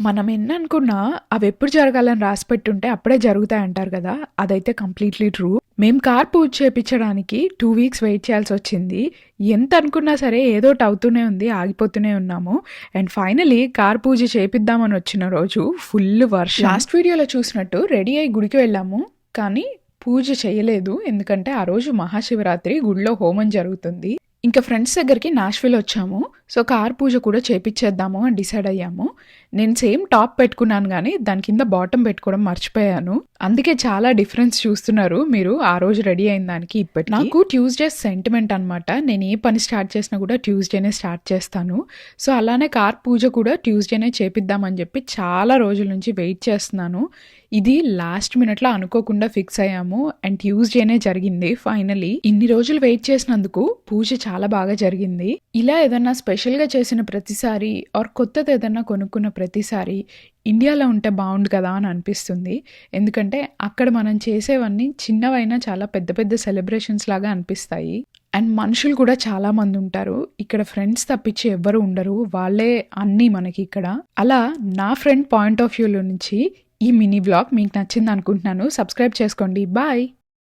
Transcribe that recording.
మనం ఎన్ని అనుకున్నా అవి ఎప్పుడు జరగాలని రాసి పెట్టుంటే అప్పుడే జరుగుతాయి అంటారు కదా? అదైతే కంప్లీట్లీ ట్రూ. మేము కార్ పూజ చేయించడానికి టూ వీక్స్ వెయిట్ చేయాల్సి వచ్చింది. ఎంత అనుకున్నా సరే ఏదో అవుతూనే ఉంది ఆగిపోతూనే ఉన్నాము. అండ్ ఫైనలీ కార్ పూజ చేపిద్దామని వచ్చిన రోజు ఫుల్ వర్షం. లాస్ట్ వీడియోలో చూసినట్టు రెడీ అయ్యి గుడికి వెళ్ళాము. కానీ పూజ చేయలేదు. ఎందుకంటే ఆ రోజు మహాశివరాత్రి గుడిలో హోమం జరుగుతుంది. ఇంకా ఫ్రెండ్స్ దగ్గరికి నాష్విల్ వచ్చాము. సో కార్ పూజ కూడా చేపించేద్దాము అని డిసైడ్ అయ్యాము. నేను సేమ్ టాప్ పెట్టుకున్నాను కానీ దాని కింద బాటమ్ పెట్టుకోవడం మర్చిపోయాను. అందుకే చాలా డిఫరెన్స్ చూస్తున్నారు మీరు. ఆ రోజు రెడీ అయిన దానికి ఇప్పటి నాకు ట్యూస్డే సెంటిమెంట్ అనమాట నేను ఏ పని స్టార్ట్ చేసినా కూడా ట్యూస్డేనే స్టార్ట్ చేస్తాను. సో అలానే కార్ పూజ కూడా ట్యూస్డేనే చేపిద్దామని చెప్పి చాలా రోజుల నుంచి వెయిట్ చేస్తున్నాను. ఇది లాస్ట్ మినిట్లో అనుకోకుండా ఫిక్స్ అయ్యాము. అండ్ ట్యూస్డేనే జరిగింది ఫైనలీ. ఇన్ని రోజులు వెయిట్ చేసినందుకు పూజ చాలా బాగా జరిగింది. ఇలా ఏదన్నా స్పెషల్గా చేసిన ప్రతిసారి ఆర్ కొత్తది ఏదన్నా కొనుక్కున్న ప్రతిసారి ఇండియాలో ఉంటే బాగుండు కదా అని అనిపిస్తుంది. ఎందుకంటే అక్కడ మనం చేసేవన్నీ చిన్నవైనా చాలా పెద్ద పెద్ద సెలబ్రేషన్స్ లాగా అనిపిస్తాయి. అండ్ మనుషులు కూడా చాలా మంది ఉంటారు. ఇక్కడ ఫ్రెండ్స్ తప్పించి ఎవ్వరు ఉండరు. వాళ్ళే అన్నీ మనకి ఇక్కడ. అలా నా ఫ్రెండ్ పాయింట్ ఆఫ్ వ్యూలో నుంచి ఈ మినీ బ్లాగ్ మీకు నచ్చింది అనుకుంటున్నాను. సబ్స్క్రైబ్ చేసుకోండి. బాయ్!